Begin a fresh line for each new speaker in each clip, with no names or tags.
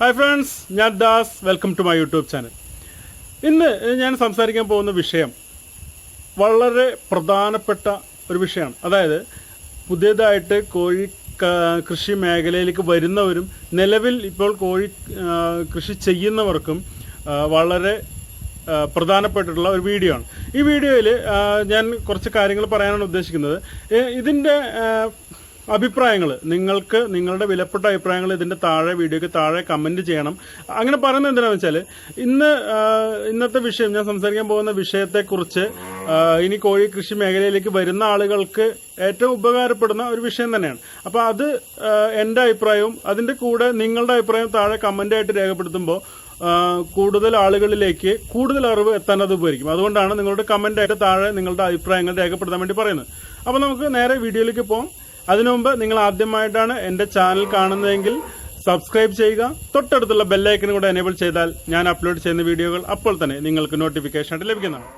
Hi friends ഞാൻ Das. Welcome to my YouTube channel ഇന്ന് ഞാൻ സംസാരിക്കാൻ പോകുന്ന വിഷയം വളരെ പ്രധാനപ്പെട്ട ഒരു വിഷയമാണ്. അതായത് പുതിയതായിട്ട് കോഴി കൃഷി മേഖലയിലേക്ക് വരുന്നവരും നിലവിൽ ഇപ്പോൾ കോഴി കൃഷി ചെയ്യുന്നവർക്കും വളരെ പ്രധാനപ്പെട്ടിട്ടുള്ള ഒരു വീഡിയോ ആണ്. ഈ വീഡിയോയിൽ ഞാൻ കുറച്ച് കാര്യങ്ങൾ പറയാനാണ് ഉദ്ദേശിക്കുന്നത്. ഇതിന്റെ അഭിപ്രായങ്ങൾ നിങ്ങൾക്ക് നിങ്ങളുടെ വിലപ്പെട്ട അഭിപ്രായങ്ങൾ ഇതിന്റെ താഴെ വീഡിയോയ്ക്ക് താഴെ കമന്റ് ചെയ്യണം. അങ്ങനെ പറയുന്നത് എന്തിനാണെന്ന് വെച്ചാൽ ഇന്ന് ഇന്നത്തെ വിഷയം ഞാൻ സംസാരിക്കാൻ പോകുന്ന വിഷയത്തെക്കുറിച്ച് കുറിച്ച് ഇനി കോഴി കൃഷി മേഖലയിലേക്ക് വരുന്ന ആളുകൾക്ക് ഏറ്റവും ഉപകാരപ്പെടുന്ന ഒരു വിഷയം തന്നെയാണ്. അപ്പോൾ അത് എന്റെ അഭിപ്രായവും അതിന്റെ കൂടെ നിങ്ങളുടെ അഭിപ്രായം താഴെ കമന്റായിട്ട് രേഖപ്പെടുത്തുമ്പോൾ കൂടുതൽ ആളുകളിലേക്ക് കൂടുതൽ അറിവ് എത്താൻ അത് ഉപകരിക്കും. അതുകൊണ്ടാണ് നിങ്ങളുടെ കമന്റായിട്ട് താഴെ നിങ്ങളുടെ അഭിപ്രായങ്ങൾ രേഖപ്പെടുത്താൻ വേണ്ടി പറയുന്നത്. അപ്പോൾ നമുക്ക് നേരെ വീഡിയോയിലേക്ക് പോകാം അതിനു മുമ്പ് നിങ്ങൾ ആദ്യമായിട്ടാണ് എന്റെ ചാനൽ കാണുന്നതെങ്കിൽ സബ്സ്ക്രൈബ് ചെയ്യുക. തൊട്ടടുത്തുള്ള ബെല്ലൈക്കനും കൂടെ എനേബിൾ ചെയ്താൽ ഞാൻ അപ്ലോഡ് ചെയ്യുന്ന വീഡിയോകൾ അപ്പോൾ തന്നെ നിങ്ങൾക്ക് നോട്ടിഫിക്കേഷൻ ആയിട്ട് ലഭിക്കുന്നതാണ്.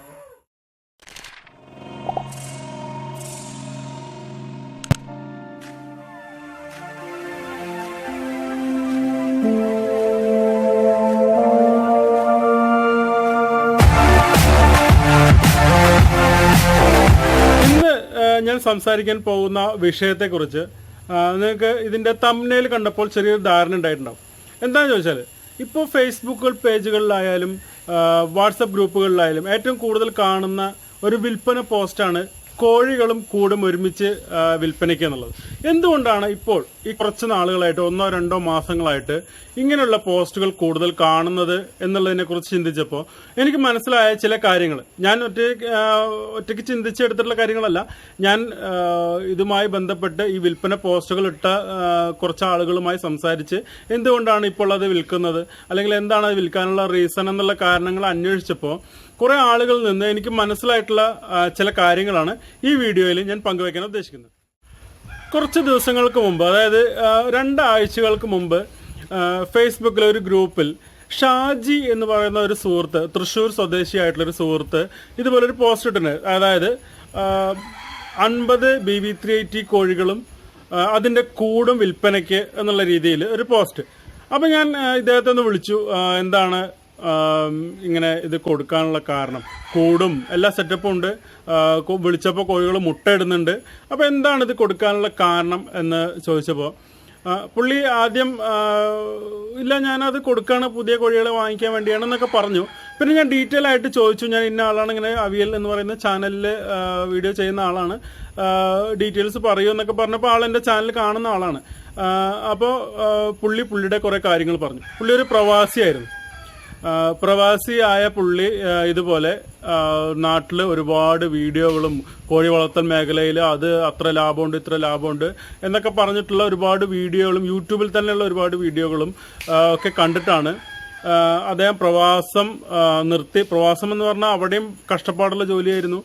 സംസാരിക്കാൻ പോകുന്ന വിഷയത്തെക്കുറിച്ച് കുറിച്ച് നിങ്ങൾക്ക് ഇതിന്റെ തമ്മിൽ കണ്ടപ്പോൾ ചെറിയൊരു ധാരണ ഉണ്ടായിട്ടുണ്ടാവും. എന്താണെന്ന് ചോദിച്ചാൽ ഇപ്പോൾ ഫേസ്ബുക്ക് പേജുകളിലായാലും വാട്സപ്പ് ഗ്രൂപ്പുകളിലായാലും ഏറ്റവും കൂടുതൽ കാണുന്ന ഒരു വിൽപ്പന പോസ്റ്റാണ് കോഴികളും കൂടും ഒരുമിച്ച് വിൽപ്പനയ്ക്ക് എന്നുള്ളത്. എന്തുകൊണ്ടാണ് ഇപ്പോൾ ഈ കുറച്ച് നാളുകളായിട്ട് ഒന്നോ രണ്ടോ മാസങ്ങളായിട്ട് ഇങ്ങനെയുള്ള പോസ്റ്റുകൾ കൂടുതൽ കാണുന്നത് എന്നുള്ളതിനെ കുറിച്ച് ചിന്തിച്ചപ്പോൾ എനിക്ക് മനസ്സിലായ ചില കാര്യങ്ങൾ. ഞാൻ ഒറ്റ ഒറ്റയ്ക്ക് ചിന്തിച്ചെടുത്തിട്ടുള്ള കാര്യങ്ങളല്ല. ഞാൻ ഇതുമായി ബന്ധപ്പെട്ട് ഈ വിൽപ്പന പോസ്റ്റുകൾ ഇട്ട കുറച്ച് ആളുകളുമായി സംസാരിച്ച് എന്തുകൊണ്ടാണ് ഇപ്പോൾ അത് വിൽക്കുന്നത്? അല്ലെങ്കിൽ എന്താണ് അത് വിൽക്കാനുള്ള റീസൺ എന്നുള്ള കാരണങ്ങൾ അന്വേഷിച്ചപ്പോൾ കുറെ ആളുകളിൽ നിന്ന് എനിക്ക് മനസ്സിലായിട്ടുള്ള ചില കാര്യങ്ങളാണ് ഈ വീഡിയോയിൽ ഞാൻ പങ്കുവയ്ക്കാൻ ഉദ്ദേശിക്കുന്നത്. കുറച്ച് ദിവസങ്ങൾക്ക് മുമ്പ് അതായത് രണ്ടാഴ്ചകൾക്ക് മുമ്പ് ഫേസ്ബുക്കിലെ ഒരു ഗ്രൂപ്പിൽ ഷാജി എന്ന് പറയുന്ന ഒരു സുഹൃത്ത് തൃശ്ശൂർ സ്വദേശിയായിട്ടുള്ള ഒരു സുഹൃത്ത് ഇതുപോലെ ഒരു പോസ്റ്റ് ഇട്ടിട്ടുണ്ട്. അതായത് അൻപത് ബി വി ത്രീ എയ്റ്റി കോഴികളും അതിന്റെ കൂടും വിൽപ്പനയ്ക്ക് എന്നുള്ള രീതിയിൽ ഒരു പോസ്റ്റ് അപ്പം ഞാൻ ഇദ്ദേഹത്തെ ഒന്ന് വിളിച്ചു. എന്താണ് ഇങ്ങനെ ഇത് കൊടുക്കാനുള്ള കാരണം. കൂടും. എല്ലാ സെറ്റപ്പും ഉണ്ട്. വിളിച്ചപ്പോൾ കോഴികൾ മുട്ടയിടുന്നുണ്ട് അപ്പോൾ എന്താണ് ഇത് കൊടുക്കാനുള്ള കാരണം എന്ന് ചോദിച്ചപ്പോൾ പുള്ളി ആദ്യം ഇല്ല ഞാനത് കൊടുക്കാണ് പുതിയ കോഴികളെ വാങ്ങിക്കാൻ വേണ്ടിയാണെന്നൊക്കെ പറഞ്ഞു. പിന്നെ ഞാൻ ഡീറ്റെയിൽ ആയിട്ട് ചോദിച്ചു. ഞാൻ ഇന്ന ആളാണ് ഇങ്ങനെ അവിയൽ എന്ന് പറയുന്ന ചാനലിൽ വീഡിയോ ചെയ്യുന്ന ആളാണ്. ഡീറ്റെയിൽസ് പറയൂ എന്നൊക്കെ പറഞ്ഞപ്പോൾ ആൾ എന്റെ ചാനൽ കാണുന്ന ആളാണ്. അപ്പോൾ പുള്ളി പുള്ളിയുടെ കുറേ കാര്യങ്ങൾ പറഞ്ഞു. പുള്ളി ഒരു പ്രവാസിയായിരുന്നു. പ്രവാസിയായ പുള്ളി ഇതുപോലെ നാട്ടിൽ ഒരുപാട് വീഡിയോകളും കോഴി വളർത്തൽ മേഖലയിൽ അത് അത്ര ലാഭമുണ്ട് ഇത്ര ലാഭമുണ്ട് എന്നൊക്കെ പറഞ്ഞിട്ടുള്ള ഒരുപാട് വീഡിയോകളും യൂട്യൂബിൽ തന്നെയുള്ള ഒരുപാട് വീഡിയോകളും ഒക്കെ കണ്ടിട്ടാണ് അദ്ദേഹം പ്രവാസം നിർത്തി. പ്രവാസം എന്ന് പറഞ്ഞാൽ അവിടെയും കഷ്ടപ്പാടുള്ള ജോലിയായിരുന്നു.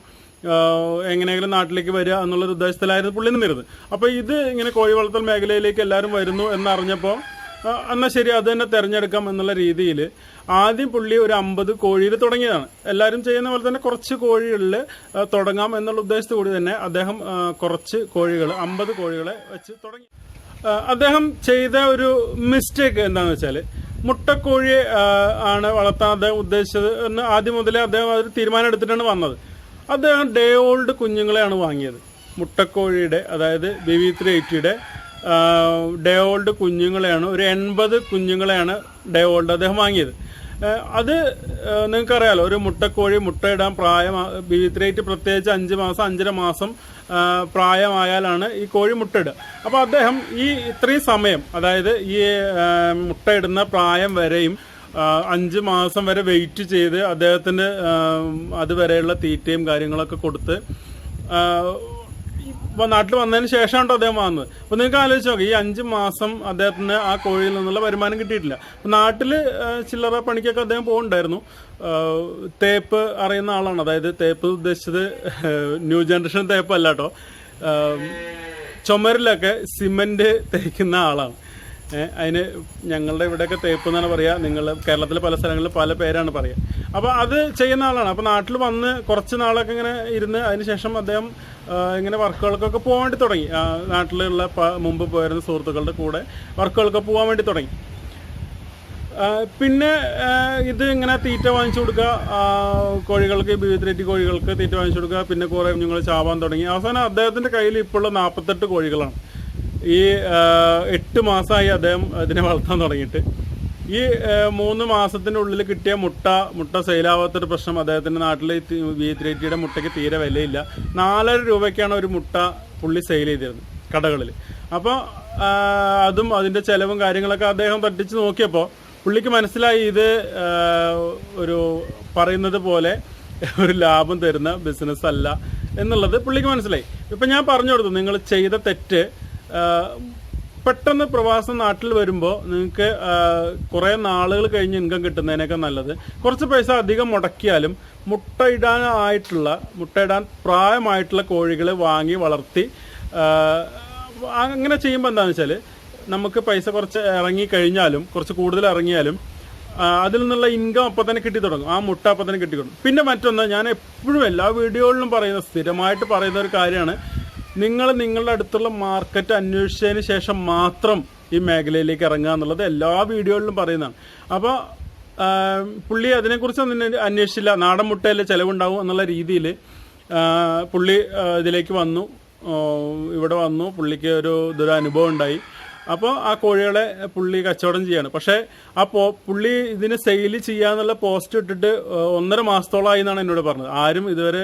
എങ്ങനെയെങ്കിലും നാട്ടിലേക്ക് വരിക എന്നുള്ളൊരു ഉദ്ദേശത്തിലായിരുന്നു പുള്ളി നിന്നിരുന്നത് അപ്പോൾ ഇത് ഇങ്ങനെ കോഴി വളർത്തൽ മേഖലയിലേക്ക് എല്ലാവരും വരുന്നു എന്നറിഞ്ഞപ്പോൾ എന്നാൽ ശരി അത് തന്നെ തിരഞ്ഞെടുക്കാം എന്നുള്ള രീതിയിൽ ആദ്യം പുള്ളി ഒരു അമ്പത് കോഴിയിൽ തുടങ്ങിയതാണ്. എല്ലാവരും ചെയ്യുന്ന പോലെ തന്നെ കുറച്ച് കോഴികളിൽ തുടങ്ങാം എന്നുള്ള ഉദ്ദേശത്തോടു തന്നെ അദ്ദേഹം കുറച്ച് കോഴികൾ അമ്പത് കോഴികളെ വെച്ച് തുടങ്ങി. അദ്ദേഹം ചെയ്ത ഒരു മിസ്റ്റേക്ക് എന്താണെന്ന് വെച്ചാൽ മുട്ടക്കോഴിയെ ആണ് വളർത്താൻ അദ്ദേഹം ഉദ്ദേശിച്ചത് എന്ന് ആദ്യം മുതലേ അദ്ദേഹം ഒരു തീരുമാനം എടുത്തിട്ടാണ് വന്നത്. അദ്ദേഹം ഡേ ഓൾഡ് കുഞ്ഞുങ്ങളെയാണ് വാങ്ങിയത്. മുട്ടക്കോഴിയുടെ അതായത് ബി വി ത്രീ എയ്റ്റിയുടെ ഡേ ഓൾഡ് കുഞ്ഞുങ്ങളെയാണ് ഒരു എൺപത് കുഞ്ഞുങ്ങളെയാണ് ഡേ ഓൾഡ് അദ്ദേഹം വാങ്ങിയത്. അത് നിങ്ങൾക്കറിയാലോ ഒരു മുട്ടക്കോഴി മുട്ടയിടാൻ പ്രായം ബീത്ത് റേറ്റ് പ്രത്യേകിച്ച് അഞ്ച് മാസം അഞ്ചര മാസം പ്രായമായാലാണ് ഈ കോഴി മുട്ടയിടുക. അപ്പോൾ അദ്ദേഹം ഈ ഇത്രയും സമയം അതായത് ഈ മുട്ടയിടുന്ന പ്രായം വരെയും അഞ്ച് മാസം വരെ വെയിറ്റ് ചെയ്ത് അദ്ദേഹത്തിന് അതുവരെയുള്ള തീറ്റയും കാര്യങ്ങളൊക്കെ കൊടുത്ത് ഇപ്പൊ നാട്ടിൽ വന്നതിന് ശേഷമാണ് അദ്ദേഹം വന്നത്. അപ്പോൾ നിങ്ങൾക്ക് ആലോചിച്ച് നോക്കാം ഈ അഞ്ച് മാസം അദ്ദേഹത്തിന് ആ കോഴിയിൽ നിന്നുള്ള വരുമാനം കിട്ടിയിട്ടില്ല. അപ്പോൾ നാട്ടിൽ ചില്ലറ പണിക്കൊക്കെ അദ്ദേഹം പോകുന്നുണ്ടായിരുന്നു തേപ്പ് അറിയുന്ന ആളാണ്. അതായത് തേപ്പ് ഉദ്ദേശിച്ചത് ന്യൂ ജനറേഷൻ തേപ്പ് അല്ല കേട്ടോ ചുമരിലൊക്കെ സിമന്റ് തേക്കുന്ന ആളാണ്. അതിന് ഞങ്ങളുടെ ഇവിടെയൊക്കെ തേപ്പ് എന്നാണ് പറയുക നിങ്ങൾ കേരളത്തിലെ പല സ്ഥലങ്ങളിൽ പല പേരാണ് പറയുക അപ്പോൾ അത് ചെയ്യുന്ന ആളാണ്. അപ്പോൾ നാട്ടിൽ വന്ന് കുറച്ച് നാളൊക്കെ ഇങ്ങനെ ഇരുന്ന് അതിനുശേഷം അദ്ദേഹം ഇങ്ങനെ വർക്കുകൾക്കൊക്കെ പോകാൻ വേണ്ടി തുടങ്ങി. നാട്ടിലുള്ള മുമ്പ് പോയിരുന്ന സുഹൃത്തുക്കളുടെ കൂടെ വർക്കുകൾക്ക് പോകാൻ വേണ്ടി തുടങ്ങി. പിന്നെ ഇത് ഇങ്ങനെ തീറ്റ വാങ്ങിച്ചു കൊടുക്കുക കോഴികൾക്ക് ബീവിത്രേറ്റി കോഴികൾക്ക് തീറ്റ വാങ്ങിച്ചു കൊടുക്കുക പിന്നെ കുറേ കുഞ്ഞുങ്ങൾ ചാവാൻ തുടങ്ങി. അവസാനം അദ്ദേഹത്തിന്റെ കയ്യിൽ ഇപ്പോഴുള്ള നാൽപ്പത്തെട്ട് കോഴികളാണ്. ഈ എട്ട് മാസമായി അദ്ദേഹം ഇതിനെ വളർത്താൻ തുടങ്ങിയിട്ട്. ഈ മൂന്ന് മാസത്തിനുള്ളിൽ കിട്ടിയ മുട്ട മുട്ട സെയിലാവാത്തൊരു പ്രശ്നം അദ്ദേഹത്തിന്റെ നാട്ടിൽ ബീവിത്രേറ്റിയുടെ മുട്ടയ്ക്ക് തീരെ വിലയില്ല. നാലര രൂപയ്ക്കാണ് ഒരു മുട്ട പുള്ളി സെയിൽ ചെയ്തിരുന്നത് കടകളിൽ. അപ്പോൾ അതും അതിന്റെ ചിലവും കാര്യങ്ങളൊക്കെ അദ്ദേഹം തട്ടിച്ച് നോക്കിയപ്പോൾ പുള്ളിക്ക് മനസ്സിലായി ഇത് ഒരു പറയുന്നത് പോലെ ഒരു ലാഭം തരുന്ന ബിസിനസ് അല്ല എന്നുള്ളത് പുള്ളിക്ക് മനസ്സിലായി. ഇപ്പം ഞാൻ പറഞ്ഞു കൊടുത്തു നിങ്ങൾ ചെയ്ത തെറ്റ് പെട്ടെന്ന് പ്രവാസം നാട്ടിൽ വരുമ്പോൾ നിങ്ങൾക്ക് കുറേ നാളുകൾ കഴിഞ്ഞ് ഇൻകം കിട്ടുന്നതിനേക്കാൾ നല്ലത്. കുറച്ച് പൈസ അധികം മുടക്കിയാലും മുട്ടയിടാനായിട്ടുള്ള മുട്ടയിടാൻ പ്രായമായിട്ടുള്ള കോഴികളെ വാങ്ങി വളർത്തി അങ്ങനെ ചെയ്യുമ്പോൾ എന്താണെന്ന് വെച്ചാൽ നമുക്ക് പൈസ കുറച്ച് ഇറങ്ങി കഴിഞ്ഞാലും കുറച്ച് കൂടുതൽ ഇറങ്ങിയാലും അതിൽ നിന്നുള്ള ഇൻകം അപ്പം തന്നെ കിട്ടി തുടങ്ങും. ആ മുട്ട അപ്പം തന്നെ കിട്ടി തുടങ്ങും. പിന്നെ മറ്റൊന്ന് ഞാൻ എപ്പോഴും എല്ലാ വീഡിയോകളിലും പറയുന്ന സ്ഥിരമായിട്ട് പറയുന്ന ഒരു കാര്യമാണ് നിങ്ങൾ നിങ്ങളുടെ അടുത്തുള്ള മാർക്കറ്റ് അന്വേഷിച്ചതിന് ശേഷം മാത്രം ഈ മേഖലയിലേക്ക് ഇറങ്ങുക എന്നുള്ളത് എല്ലാ വീഡിയോകളിലും പറയുന്നതാണ്. അപ്പോൾ പുള്ളി അതിനെക്കുറിച്ച് ഒന്നും അന്വേഷിച്ചില്ല. നാടൻ മുട്ടയിൽ ചിലവുണ്ടാവും എന്നുള്ള രീതിയിൽ പുള്ളി ഇതിലേക്ക് വന്നു. ഇവിടെ വന്നു. പുള്ളിക്ക് ഒരു ഇതൊരു അനുഭവം ഉണ്ടായി. അപ്പോൾ ആ കോഴികളെ പുള്ളി കച്ചവടം ചെയ്യാണ്. പക്ഷേ പോ പുള്ളി ഇതിന് സെയിൽ ചെയ്യാന്നുള്ള പോസ്റ്റ് ഇട്ടിട്ട് ഒന്നര മാസത്തോളമായി എന്നാണ് എന്നോട് പറഞ്ഞത്. ആരും ഇതുവരെ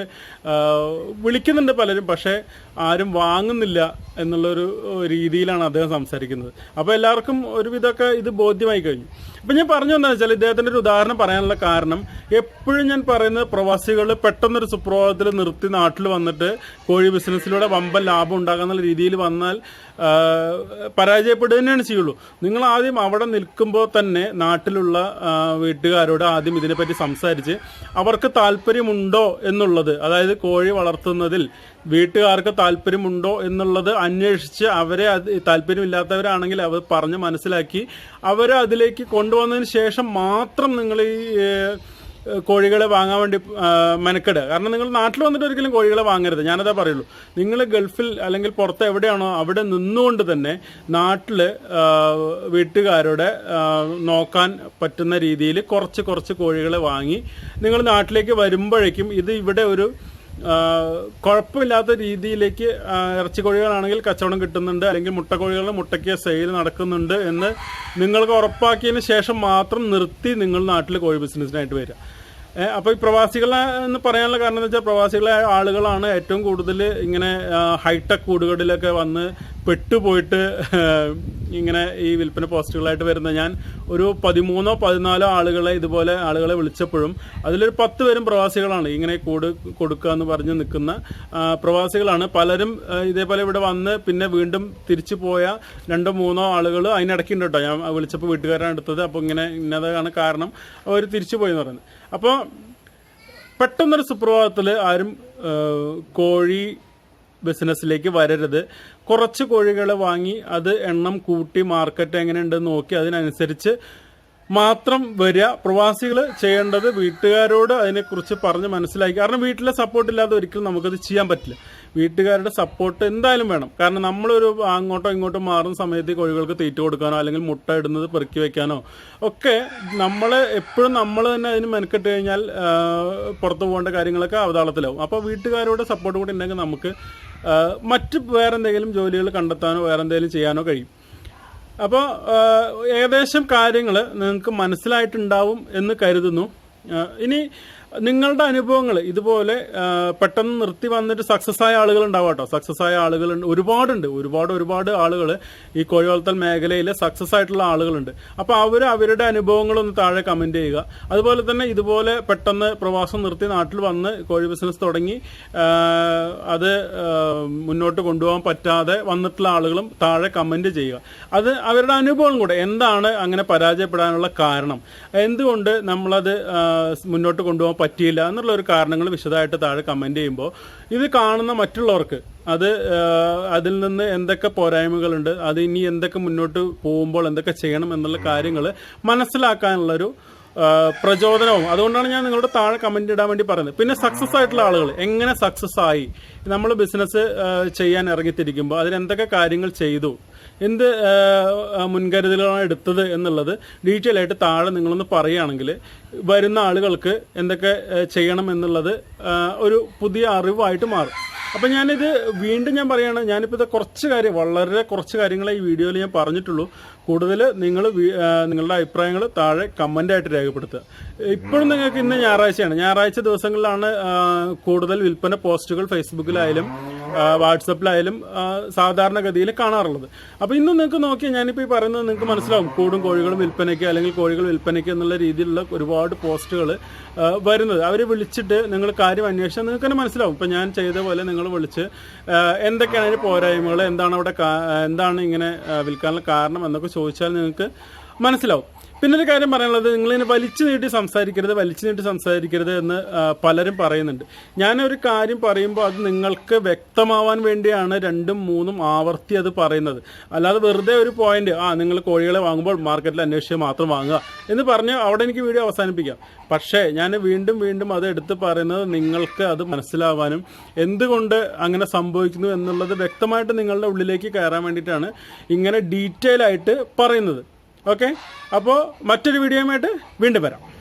വിളിക്കുന്നുണ്ട് പലരും പക്ഷേ ആരും വാങ്ങുന്നില്ല എന്നുള്ളൊരു രീതിയിലാണ് അദ്ദേഹം സംസാരിക്കുന്നത്. അപ്പോൾ എല്ലാവർക്കും ഒരുവിധമൊക്കെ ഇത് ബോധ്യമായി കഴിഞ്ഞു. അപ്പം ഞാൻ പറഞ്ഞു എന്താണെന്ന് വെച്ചാൽ ഇദ്ദേഹത്തിന്റെ ഒരു ഉദാഹരണം പറയാനുള്ള കാരണം എപ്പോഴും ഞാൻ പറയുന്നത് പ്രവാസികൾ പെട്ടെന്നൊരു സുപ്രഭാതത്തിൽ നിർത്തി നാട്ടിൽ വന്നിട്ട് കോഴി ബിസിനസ്സിലൂടെ വമ്പൻ ലാഭം ഉണ്ടാകാന്നുള്ള രീതിയിൽ വന്നാൽ ആ, പരാജയപ്പെടുക തന്നെയാണ് ചെയ്യുള്ളൂ. നിങ്ങൾ ആദ്യം അവിടെ നിൽക്കുമ്പോൾ തന്നെ നാട്ടിലുള്ള വീട്ടുകാരോട് ആദ്യം ഇതിനെപ്പറ്റി സംസാരിച്ച് അവർക്ക് താല്പര്യമുണ്ടോ എന്നുള്ളത് അതായത് കോഴി വളർത്തുന്നതിൽ വീട്ടുകാർക്ക് താല്പര്യമുണ്ടോ എന്നുള്ളത് അന്വേഷിച്ച് അവരെ അത് താല്പര്യമില്ലാത്തവരാണെങ്കിൽ അവർ പറഞ്ഞ് മനസ്സിലാക്കി. അവരെ അതിലേക്ക് കൊണ്ടുവന്നതിന് ശേഷം മാത്രം നിങ്ങൾ ഈ കോഴികളെ വാങ്ങാൻ വേണ്ടി മെനക്കെട്. കാരണം നിങ്ങൾ നാട്ടിൽ വന്നിട്ട് ഒരിക്കലും കോഴികളെ വാങ്ങരുത്. ഞാനതാ പറയുള്ളൂ. നിങ്ങൾ ഗൾഫിൽ അല്ലെങ്കിൽ പുറത്ത് എവിടെയാണോ അവിടെ നിന്നുകൊണ്ട് തന്നെ നാട്ടിൽ വീട്ടുകാരുടെ നോക്കാൻ പറ്റുന്ന രീതിയിൽ കുറച്ച് കുറച്ച് കോഴികളെ വാങ്ങി നിങ്ങൾ നാട്ടിലേക്ക് വരുമ്പോഴേക്കും ഇത് ഇവിടെ ഒരു കുഴപ്പമില്ലാത്ത രീതിയിലേക്ക് ഇറച്ചിക്കോഴികളാണെങ്കിൽ കച്ചവടം കിട്ടുന്നുണ്ട് അല്ലെങ്കിൽ മുട്ടക്കോഴികളുടെ മുട്ടയ്ക്ക് സെയിൽ നടക്കുന്നുണ്ട് എന്ന് നിങ്ങൾക്ക് ഉറപ്പാക്കിയതിന് ശേഷം മാത്രം നിർത്തി നിങ്ങൾ നാട്ടിൽ കോഴി ബിസിനസ്സിനായിട്ട് വരിക. അപ്പോൾ അപ്പൊ ഈ പ്രവാസികളെ എന്ന് പറയാനുള്ള കാരണം എന്ന് വെച്ചാൽ പ്രവാസികളെ ആളുകളാണ് ഏറ്റവും കൂടുതൽ ഇങ്ങനെ ഹൈടെക് കൂടുകളിലൊക്കെ വന്ന് പെട്ടുപോയിട്ട് ഇങ്ങനെ ഈ വിൽപ്പന പോസ്റ്റുകളായിട്ട് വരുന്ന ഞാൻ ഒരു പതിമൂന്നോ പതിനാലോ ആളുകളെ ഇതുപോലെ ആളുകളെ വിളിച്ചപ്പോഴും അതിലൊരു പത്ത് പേരും പ്രവാസികളാണ്. ഇങ്ങനെ കൂട് കൊടുക്കുക എന്ന് പറഞ്ഞ് നിൽക്കുന്ന പ്രവാസികളാണ്. പലരും ഇതേപോലെ ഇവിടെ വന്ന് പിന്നെ വീണ്ടും തിരിച്ചു പോയ രണ്ടോ മൂന്നോ ആളുകൾ അതിനിടയ്ക്കുണ്ട് കേട്ടോ. ഞാൻ വിളിച്ചപ്പോൾ വീട്ടുകാരാണ് എടുത്തത്. അപ്പോൾ ഇങ്ങനെ ഇന്നതാണ് കാരണം അവർ തിരിച്ചു പോയി എന്ന് പറയുന്നത്. അപ്പോൾ പെട്ടെന്നൊരു സുപ്രഭാതത്തിൽ ആരും കോഴി ബിസിനസ്സിലേക്ക് വരരുത്. കുറച്ച് കോഴികൾ വാങ്ങി അത് എണ്ണം കൂട്ടി മാർക്കറ്റ് എങ്ങനെയുണ്ടെന്ന് നോക്കി അതിനനുസരിച്ച് മാത്രം വരിക. പ്രവാസികൾ ചെയ്യേണ്ടത് വീട്ടുകാരോട് അതിനെക്കുറിച്ച് പറഞ്ഞ് മനസ്സിലാക്കി. കാരണം വീട്ടിലെ സപ്പോർട്ട് ഇല്ലാതെ ഒരിക്കലും നമുക്കത് ചെയ്യാൻ പറ്റില്ല. വീട്ടുകാരുടെ സപ്പോർട്ട് എന്തായാലും വേണം. കാരണം നമ്മളൊരു അങ്ങോട്ടോ ഇങ്ങോട്ടോ മാറുന്ന സമയത്ത് കോഴികൾക്ക് തീറ്റ കൊടുക്കാനോ അല്ലെങ്കിൽ മുട്ട ഇടുന്നത് പെറുക്കി വെക്കാനോ ഒക്കെ നമ്മൾ എപ്പോഴും നമ്മൾ തന്നെ അതിന് മെനക്കെട്ട് കഴിഞ്ഞാൽ പുറത്തു പോകേണ്ട കാര്യങ്ങളൊക്കെ അവതാളത്തിലാവും. അപ്പോൾ വീട്ടുകാരോട് സപ്പോർട്ട് കൂടി ഉണ്ടെങ്കിൽ നമുക്ക് മറ്റ് വേറെ എന്തെങ്കിലും ജോലികൾ കണ്ടെത്താനോ വേറെ എന്തെങ്കിലും ചെയ്യാനോ കഴിയും. അപ്പോൾ ഏകദേശം കാര്യങ്ങൾ നിങ്ങൾക്ക് മനസ്സിലായിട്ടുണ്ടാവും എന്ന് കരുതുന്നു. ഇനി നിങ്ങളുടെ അനുഭവങ്ങൾ ഇതുപോലെ പെട്ടെന്ന് നിർത്തി വന്നിട്ട് സക്സസ് ആയ ആളുകൾ ഉണ്ടാവും കേട്ടോ സക്സസ് ആയ ആളുകൾ ഒരുപാടുണ്ട്. ഒരുപാട് ഒരുപാട് ആളുകൾ ഈ കോഴി വളർത്തൽ മേഖലയിൽ സക്സസ് ആയിട്ടുള്ള ആളുകളുണ്ട്. അപ്പോൾ അവർ അവരുടെ അനുഭവങ്ങളൊന്ന് താഴെ കമന്റ് ചെയ്യുക. അതുപോലെ തന്നെ ഇതുപോലെ പെട്ടെന്ന് പ്രവാസം നിർത്തി നാട്ടിൽ വന്ന് കോഴി ബിസിനസ് തുടങ്ങി അത് മുന്നോട്ട് കൊണ്ടുപോകാൻ പറ്റാതെ വന്നിട്ടുള്ള ആളുകളും താഴെ കമന്റ് ചെയ്യുക. അത് അവരുടെ അനുഭവം കൂടെ എന്താണ് അങ്ങനെ പരാജയപ്പെടാനുള്ള കാരണം? എന്തുകൊണ്ട് നമ്മളത് മുന്നോട്ട് കൊണ്ടുപോകാൻ പറ്റിയില്ല എന്നുള്ള ഒരു കാരണങ്ങൾ വിശദമായിട്ട് താഴെ കമന്റ് ചെയ്യുമ്പോൾ ഇത് കാണുന്ന മറ്റുള്ളവർക്ക് അത് അതിൽ നിന്ന് എന്തൊക്കെ പോരായ്മകളുണ്ട് അത് ഇനി എന്തൊക്കെ മുന്നോട്ട് പോകുമ്പോൾ എന്തൊക്കെ ചെയ്യണം എന്നുള്ള കാര്യങ്ങൾ മനസ്സിലാക്കാനുള്ളൊരു പ്രചോദനവും. അതുകൊണ്ടാണ് ഞാൻ നിങ്ങളുടെ താഴെ കമന്റ് ഇടാൻ വേണ്ടി പറയുന്നത്. പിന്നെ സക്സസ് ആയിട്ടുള്ള ആളുകൾ എങ്ങനെ സക്സസ് ആയി? നമ്മൾ ബിസിനസ് ചെയ്യാൻ ഇറങ്ങിത്തിരിക്കുമ്പോൾ അതിനെന്തൊക്കെ കാര്യങ്ങൾ ചെയ്തു എന്ത് മുൻകരുതലുകളാണ് എടുത്തത് എന്നുള്ളത് ഡീറ്റെയിൽ ആയിട്ട് താഴെ നിങ്ങളൊന്ന് പറയുകയാണെങ്കിൽ വരുന്ന ആളുകൾക്ക് എന്തൊക്കെ ചെയ്യണം എന്നുള്ളത് ഒരു പുതിയ അറിവായിട്ട് മാറും. അപ്പം ഞാനിത് വീണ്ടും ഞാൻ പറയുകയാണ് ഞാനിപ്പോൾ ഇത് കുറച്ച് കാര്യം വളരെ കുറച്ച് കാര്യങ്ങളെ ഈ വീഡിയോയിൽ ഞാൻ പറഞ്ഞിട്ടുള്ളൂ. കൂടുതൽ നിങ്ങൾ നിങ്ങളുടെ അഭിപ്രായങ്ങൾ താഴെ കമന്റായിട്ട് രേഖപ്പെടുത്തുക. ഇപ്പോഴും നിങ്ങൾക്ക് ഇന്ന് ഞായറാഴ്ചയാണ്. ഞായറാഴ്ച ദിവസങ്ങളിലാണ് കൂടുതൽ വിൽപ്പന പോസ്റ്റുകൾ ആ, വാട്സപ്പിലായാലും സാധാരണഗതിയിൽ കാണാറുള്ളത്. അപ്പോൾ ഇന്ന് നിങ്ങൾക്ക് നോക്കിയാൽ ഞാനിപ്പോൾ ഈ പറയുന്നത് നിങ്ങൾക്ക് മനസ്സിലാവും. കൂടും കോഴികളും വിൽപ്പനയ്ക്ക് അല്ലെങ്കിൽ കോഴികൾ വിൽപ്പനയ്ക്ക് എന്നുള്ള രീതിയിലുള്ള ഒരുപാട് പോസ്റ്റുകൾ വരുന്നത്. അവർ വിളിച്ചിട്ട് നിങ്ങൾ കാര്യം അന്വേഷിച്ചാൽ നിങ്ങൾക്ക് തന്നെ മനസ്സിലാവും. ഇപ്പം ഞാൻ ചെയ്ത പോലെ നിങ്ങൾ വിളിച്ച് എന്തൊക്കെയാണ് അതിന് പോരായ്മകൾ എന്താണ് അവിടെ എന്താണ് ഇങ്ങനെ വിൽക്കാനുള്ള കാരണം എന്നൊക്കെ ചോദിച്ചാൽ നിങ്ങൾക്ക് മനസ്സിലാവും. പിന്നെ ഒരു കാര്യം പറയാനുള്ളത് നിങ്ങളിങ്ങനെ വലിച്ചു നീട്ടി സംസാരിക്കരുത് വലിച്ചു നീട്ടി സംസാരിക്കരുത് എന്ന് പലരും പറയുന്നുണ്ട്. ഞാനൊരു കാര്യം പറയുമ്പോൾ അത് നിങ്ങൾക്ക് വ്യക്തമാവാൻ വേണ്ടിയാണ് രണ്ടും മൂന്നും ആവർത്തി അത് പറയുന്നത്. അല്ലാതെ വെറുതെ ഒരു പോയിന്റ് ആ നിങ്ങൾ കോഴികളെ വാങ്ങുമ്പോൾ മാർക്കറ്റിൽ അന്വേഷിച്ച് മാത്രം വാങ്ങുക എന്ന് പറഞ്ഞ് അവിടെ എനിക്ക് വീഡിയോ അവസാനിപ്പിക്കാം. പക്ഷേ ഞാൻ വീണ്ടും വീണ്ടും അത് എടുത്ത് പറയുന്നത് നിങ്ങൾക്ക് അത് മനസ്സിലാവാനും എന്തുകൊണ്ട് അങ്ങനെ സംഭവിക്കുന്നു എന്നുള്ളത് വ്യക്തമായിട്ട് നിങ്ങളുടെ ഉള്ളിലേക്ക് കയറാൻ വേണ്ടിയിട്ടാണ് ഇങ്ങനെ ഡീറ്റെയിൽ ആയിട്ട് പറയുന്നത്. ഓക്കെ? അപ്പോൾ മറ്റൊരു വീഡിയോയുമായിട്ട് വീണ്ടും വരാം.